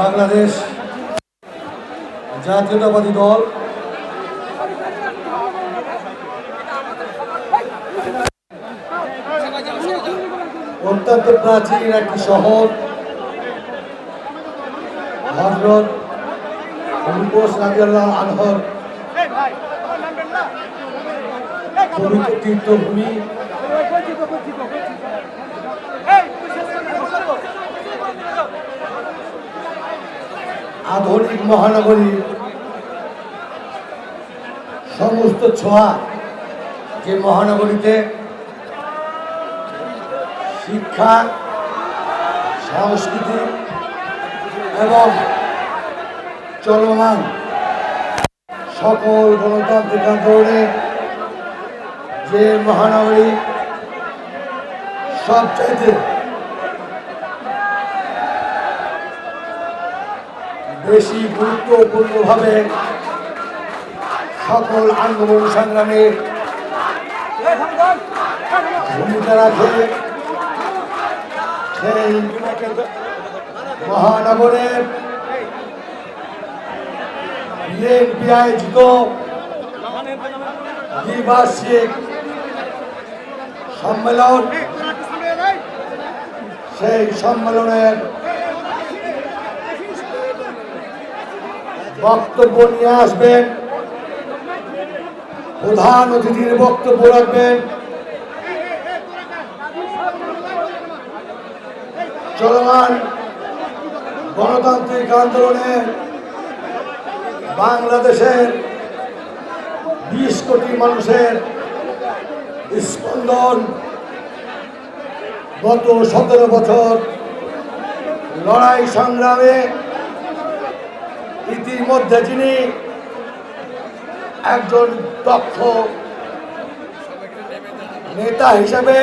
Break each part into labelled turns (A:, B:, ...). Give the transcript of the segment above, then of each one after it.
A: বাংলাদেশ জাতীয়তাবাদী দল। অত্যন্ত প্রাচীন একটি শহর হজরত রাজিয়াল্লাহ আনহর পবিত্র তীর্থভূমি। আধুনিক মহানগরী। সমস্ত ছোঁয়া যে মহানগরীতে শিক্ষা, সংস্কৃতি এবং চলমান সকল গণতান্ত্রিক আন্দোলনে যে মহানগরী সবচাইতে বেশি গুরুত্বপূর্ণভাবে সকল আন্দোলন সংগ্রামে ভূমিকা রাখে সেই মহানগরের দ্বিবার্ষিক সম্মেলন। সেই সম্মেলনের বক্তব্য নিয়ে আসবেন। প্রধান অতিথির বক্তব্য রাখবেন। চলমান গণতান্ত্রিক আন্দোলনে বাংলাদেশের বিশ কোটি মানুষের স্পন্দন গত সতেরো বছর লড়াই সংগ্রামে ইতিমধ্যে যিনি একজন দক্ষ নেতা হিসেবে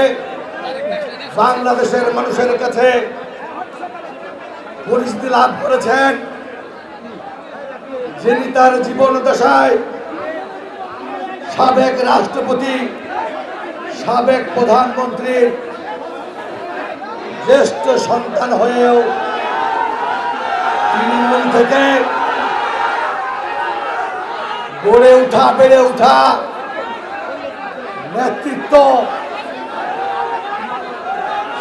A: বাংলাদেশের মানুষের কাছে পরিচিতি লাভ করেছেন, যিনি তার জীবন দশায় সাবেক রাষ্ট্রপতি, সাবেক প্রধানমন্ত্রীর জ্যেষ্ঠ সন্তান হয়েও তৃণমূল থেকে গড়ে উঠা, বেড়ে উঠা। নেতৃত্ব।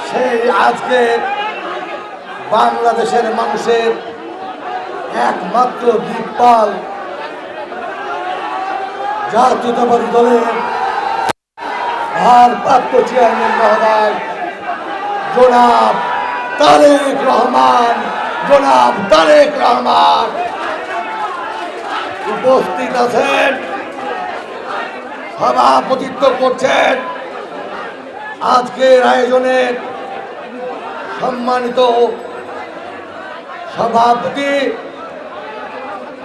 A: সেই আজকে বাংলাদেশের মানুষের একমাত্র দিকপাল জাতীয়তাবাদী দলের ভারপ্রাপ্ত চেয়ারম্যান মহোদয়, জনাব তারেক রহমান, জনাব তারেক রহমান। উপস্থিত আছেন। সভাপতিত্ব করছেন। আজকের আয়োজনের সম্মানিত সভাপতি,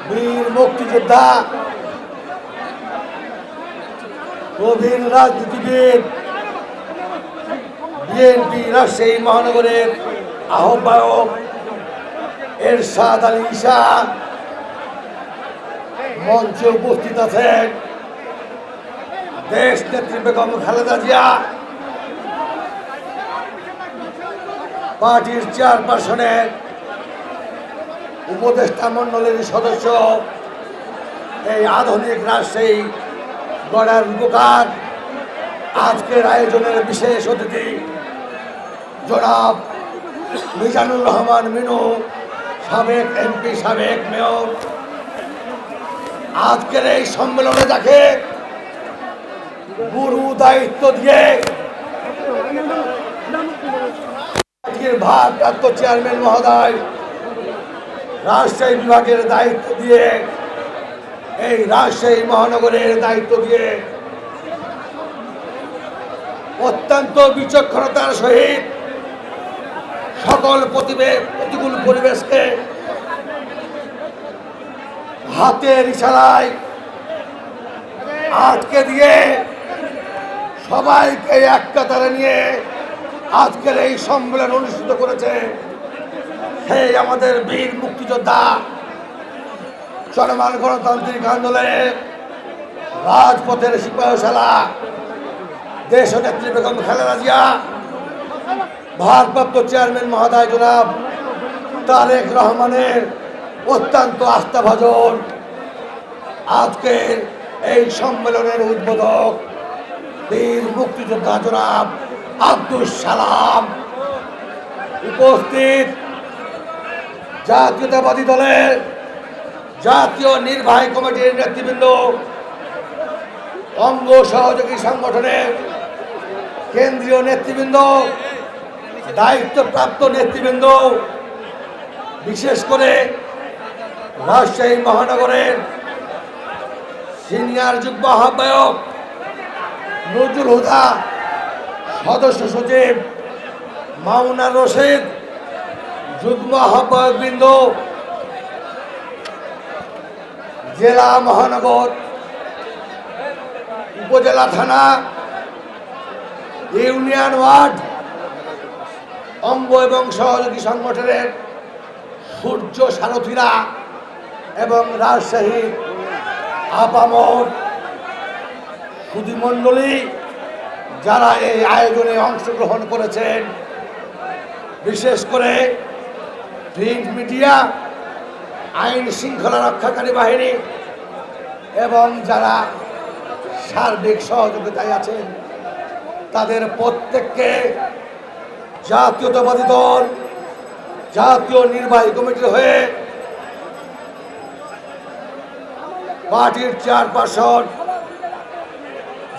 A: বীর মুক্তিযোদ্ধা, প্রবীণ রাজনীতিবিদ, বিএনপি রাজশাহী মহানগরের আহ্বায়ক এরশাদ আলী ঈশা মঞ্চে উপস্থিত আছেন দেশ নেত্রী বেগম খালেদা জিয়া। পার্টির চেয়ারপারসনের উপদেষ্টা মণ্ডলীর সদস্য, এই আধুনিক রাজশাহী গড়ার রূপকার আজকের আয়োজনের বিশেষ অতিথি জনাব মিজানুর রহমান মিনু, সাবেক এমপি, সাবেক মেয়র আজকের এই সম্মেলনে যাকে গুরু দায়িত্ব দিয়ে আজকের ভারপ্রাপ্ত চেয়ারম্যান মহোদয়, রাজশাহী বিভাগের দায়িত্ব দিয়ে, এই রাজশাহী মহানগরের দায়িত্ব দিয়ে অত্যন্ত বিচক্ষণতার সহিত সকল প্রতিবে প্রতিকূল পরিবেশকে হাতের ইশারায় আটকে দিয়ে সবাইকে এক কাতারে নিয়ে আজকের এই সম্মেলন অনুষ্ঠিত করেছে সেই আমাদের বীর মুক্তিযোদ্ধা, চলমান গণতান্ত্রিক আন্দোলনে রাজপথের সিপাহশালা দেশ নেত্রী বেগম খালেদা জিয়া, ভারপ্রাপ্ত চেয়ারম্যান মহোদয় জনাব তারেক রহমানের অত্যন্ত আস্থাভাজন। আজকের এই সম্মেলনের উদ্বোধক বীর মুক্তিযোদ্ধা জনাব আব্দুল সালাম। উপস্থিত জাতীয়তাবাদী দলের জাতীয় নির্বাহী কমিটির নেতৃবৃন্দ, অঙ্গ সহযোগী সংগঠনের কেন্দ্রীয় নেতৃবৃন্দ, দায়িত্বপ্রাপ্ত নেতৃবৃন্দ, বিশেষ করে রাজশাহী মহানগরের সিনিয়র যুগ্ম আহ্বায়ক নজরুল হুদা, সদস্য সচিব মামুনা রশিদ, যুগ্ম আহ্বায়ক বৃন্দ, জেলা মহানগর, উপজেলা থানা, ইউনিয়ন ওয়ার্ড, অঙ্গ এবং সহযোগী সংগঠনের সূর্য সারথীরা। এবং রাজশাহীর আপামর সুধীমণ্ডলী যারা এই আয়োজনে অংশগ্রহণ করেছেন, বিশেষ করে প্রিন্ট মিডিয়া, আইন শৃঙ্খলা রক্ষাকারী বাহিনী এবং যারা সার্বিক সহযোগিতায় আছেন, তাদের প্রত্যেককে জাতীয়তাবাদী দল, জাতীয় নির্বাহী কমিটির হয়ে পার্টির চেয়ারপারসন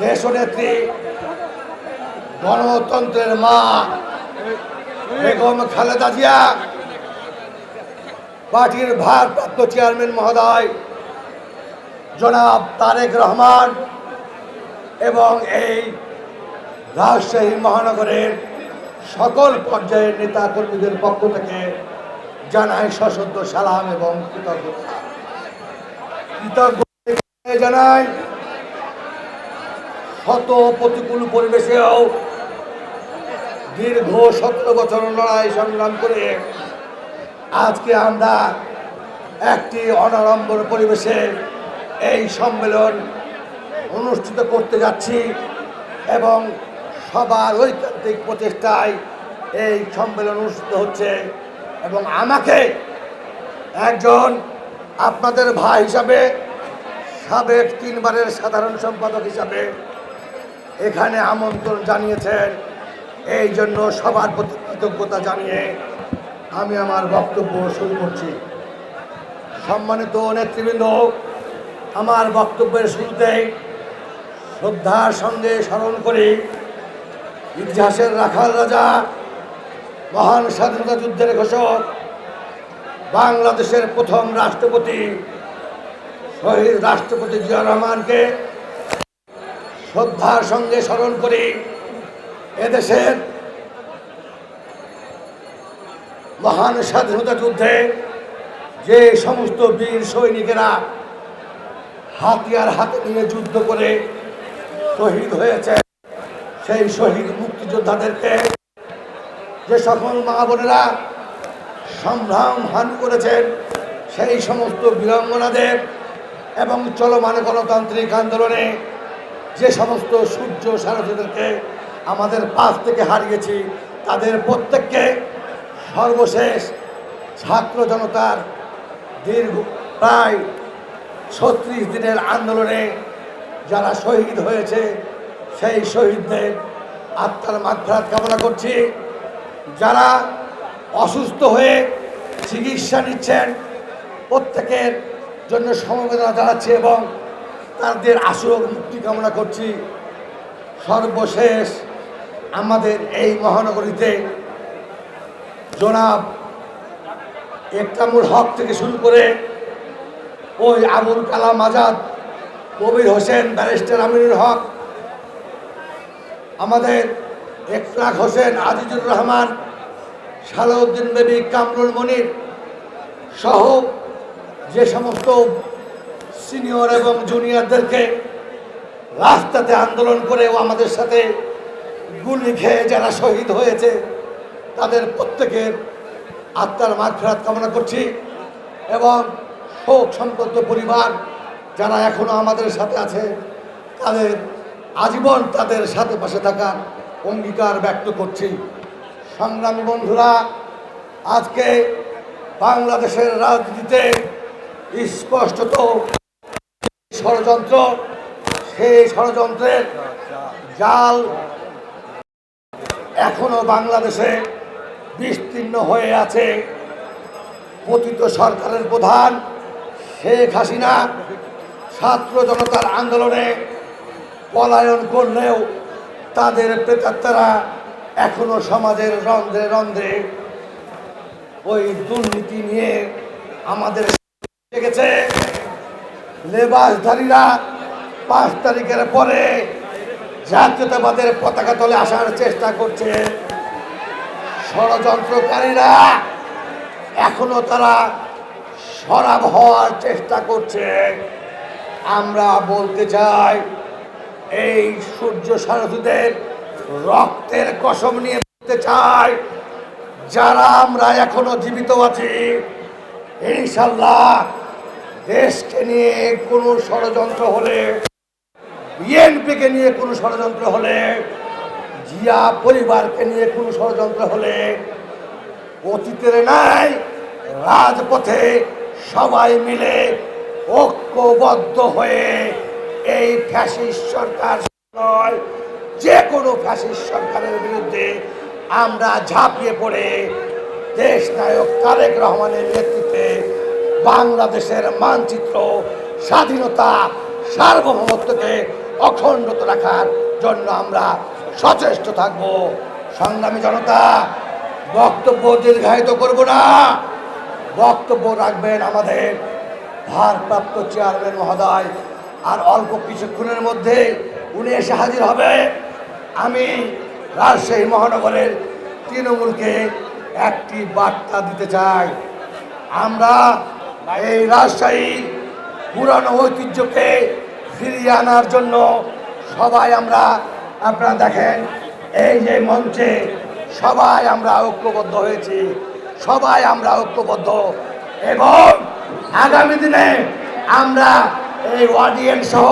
A: দেশনেত্রী, গণতন্ত্রের মা, বেগম খালেদা জিয়া, পার্টির ভারপ্রাপ্ত চেয়ারম্যান মহোদয়, জনাব তারেক রহমান এবং এই রাজশাহী মহানগরের সকল পর্যায়ের নেতা কর্মীদের পক্ষ থেকে জানাই সশব্দ সালাম এবং কৃতজ্ঞতা। শত প্রতিকূল পরিবেশেও দীর্ঘ সতেরো বছর লড়াই সংগ্রাম করে আজকে আমরা একটি অনাড়ম্বর পরিবেশে এই সম্মেলন অনুষ্ঠিত করতে যাচ্ছি এবং সবার ঐকান্তিক প্রচেষ্টায় এই সম্মেলন অনুষ্ঠিত হচ্ছে এবং আমাকে একজন আপনাদের ভাই হিসাবে, সাবেক তিনবারের সাধারণ সম্পাদক হিসাবে এখানে আমন্ত্রণ জানিয়েছেন। এই জন্য সবার প্রতি কৃতজ্ঞতা জানিয়ে আমি আমার বক্তব্য শুরু করছি। সম্মানিত নেতৃবৃন্দ, আমার বক্তব্যের শুরুতেই শ্রদ্ধার সঙ্গে স্মরণ করি, ইতিহাসের রাখাল রাজা, মহান স্বাধীনতা যুদ্ধের ঘোষক বাংলাদেশের প্রথম রাষ্ট্রপতি, শহীদ রাষ্ট্রপতি জিয়া রহমানকে শ্রদ্ধার সঙ্গে স্মরণ করি। এদেশের মহান স্বাধীনতা যুদ্ধে যে সমস্ত বীর সৈনিকেরা হাতিয়ার হাতে নিয়ে যুদ্ধ করে শহীদ হয়েছে, সেই শহীদ মুক্তিযোদ্ধাদেরকে যে সকল মা বোনেরা সম্ভ্রাম হান করেছেন সেই সমস্ত বীরাঙ্গনাদের এবং চলমান গণতান্ত্রিক আন্দোলনে যে সমস্ত সূর্য সারথীদেরকে আমাদের পাশ থেকে হারিয়েছি, তাদের প্রত্যেককে সর্বশেষ ছাত্র জনতার দীর্ঘ প্রায় ছত্রিশ দিনের আন্দোলনে যারা শহীদ হয়েছে, সেই শহীদদের আত্মার মাত্রাত কামনা করছি। যারা অসুস্থ হয়ে চিকিৎসা নিচ্ছেন প্রত্যেকের জন্য সমবেদনা জানাচ্ছি এবং তাদের আসুক মুক্তি কামনা করছি। সর্বশেষ আমাদের এই মহানগরীতে জনাব একরামুল হক থেকে শুরু করে ওই আবুল কালাম আজাদ, কবির হোসেন, ব্যারিস্টার আমিনুল হক, আমাদের একলাখ হোসেন, আজিজুর রহমান সালাউদ্দিন বেবি কামরুল মনির সহ যে সমস্ত সিনিয়র এবং জুনিয়রদেরকে রাস্তাতে আন্দোলন করেও আমাদের সাথে গুলি খেয়ে যারা শহীদ হয়েছে, তাদের প্রত্যেকের আত্মার মাগফিরাত কামনা করছি এবং শোক সম্পদ পরিবার যারা এখনও আমাদের সাথে আছে, তাদের আজীবন তাদের সাথে পাশে থাকার অঙ্গীকার ব্যক্ত করছি। সংগ্রামী বন্ধুরা, আজকে বাংলাদেশের রাজনীতিতে স্পষ্টত ষড়যন্ত্র, সেই ষড়যন্ত্রের জাল এখনও বাংলাদেশে বিস্তীর্ণ হয়ে আছে। পতিত সরকারের প্রধান শেখ হাসিনা ছাত্র জনতার আন্দোলনে পলায়ন করলেও তাদের প্রেতাত্মারা এখনও সমাজের রন্ধ্রে রন্ধ্রে ওই দুর্নীতি নিয়ে আমাদের গেছে লেবাসধারীরা পাঁচ তারিখের পরে জাতীয়তাবাদের পতাকা তলে আসার চেষ্টা করছে। ষড়যন্ত্রকারীরা এখনও তারা সরাব হওয়ার চেষ্টা করছে। আমরা বলতে চাই, এই সূর্য সারথীদের রক্তের কসম নিয়ে বলতে চাই, যারা আমরা এখনও জীবিত আছি ইনশাল্লাহ দেশকে নিয়ে কোনো ষড়যন্ত্র হলে, বিএনপিকে নিয়ে কোনো ষড়যন্ত্র হলে, জিয়া পরিবারকে নিয়ে কোনো ষড়যন্ত্র হলে, অতীতের নাই রাজপথে সবাই মিলে ঐক্যবদ্ধ হয়ে এই ফ্যাসিস্ট সরকার নয় যে কোনো ফ্যাসিস্ট সরকারের বিরুদ্ধে আমরা ঝাঁপিয়ে পড়ে দেশ নায়ক তারেক রহমানের নেতৃত্বে বাংলাদেশের মানচিত্র স্বাধীনতা সার্বভৌমত্বকে অখণ্ডত রাখার জন্য আমরা সচেষ্ট থাকব। সংগ্রামী জনতা, বক্তব্য দীর্ঘায়িত করব না। বক্তব্য রাখবেন আমাদের ভারপ্রাপ্ত চেয়ারম্যান মহোদয়। আর অল্প কিছুক্ষণের মধ্যে উনি এসে হাজির হবে। আমি রাজশাহী মহানগরের তৃণমূলকে একটি বার্তা দিতে চাই। আমরা এই রাজশাহী পুরানো ঐতিহ্যকে ফিরিয়ে আনার জন্য সবাই আমরা, আপনারা দেখেন, এই যে মঞ্চে সবাই আমরা ঐক্যবদ্ধ হয়েছি, সবাই আমরা ঐক্যবদ্ধ। এবং আগামী দিনে আমরা এই অডিয়েন্স সহ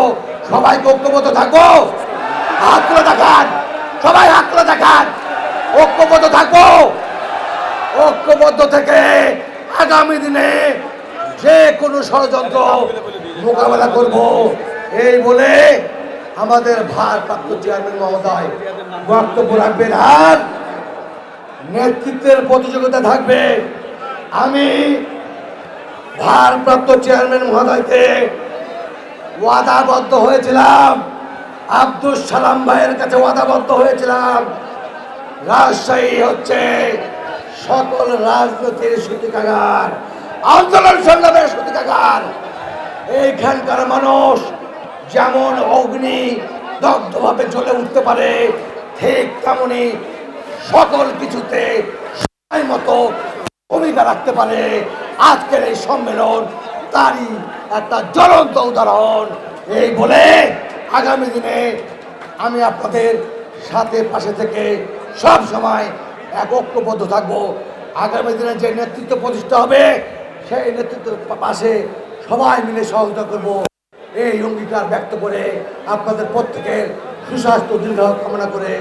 A: সবাইকে ঐক্যবদ্ধ থাকব। হাত তুলে দেখান। সবাই হাত তুলে দেখান। ঐক্যবদ্ধ থাকব। ঐক্যবদ্ধ থেকে আগামী দিনে যে কোনো ষড়যন্ত্র মোকাবেলা করব। এই বলে আমাদের ভারপ্রাপ্ত চেয়ারম্যান মহোদয় বক্তব্য রাখবেন আর নেতৃত্বের প্রতিযোগিতা থাকবে। আমি ভারপ্রাপ্ত চেয়ারম্যান মহোদয়কে ওয়াদাবদ্ধ হয়েছিলাম। আব্দুল সালাম ভাইয়ের কাছে ওয়াদাবদ্ধ হয়েছিলাম। রাজশাহী হচ্ছে সকল রাজনীতির সূতিকাগার, আন্দোলন সংগ্রামের সূতিকাগার। এইখানকার মানুষ যেমন অগ্নি দগ্ধভাবে জ্বলে উঠতে পারে, ঠিক তেমনি সকল কিছুতে সময় মতো ভূমিকা রাখতে পারে। আজকের এই সম্মেলন তারই একটা জ্বলন্ত উদাহরণ। এই বলে আগামী দিনে আমি আপনাদের সাথে, পাশে থেকে সব সময় এক ঐক্যবদ্ধ থাকব। আগামী দিনে যে নেতৃত্ব প্রতিষ্ঠা হবে, সেই নেতৃত্বের পাশে সবাই মিলে সহযোগিতা করব। এই অঙ্গীকার ব্যক্ত করে আপনাদের প্রত্যেকের সুস্বাস্থ্য দীর্ঘ কামনা করে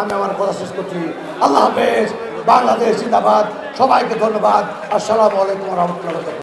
A: আমি আমার কথা শেষ করছি। আল্লাহ হাফেজ, বাংলাদেশ জিন্দাবাদ। সবাইকে ধন্যবাদ। আসসালামু আলাইকুম রহমতুল্লাহ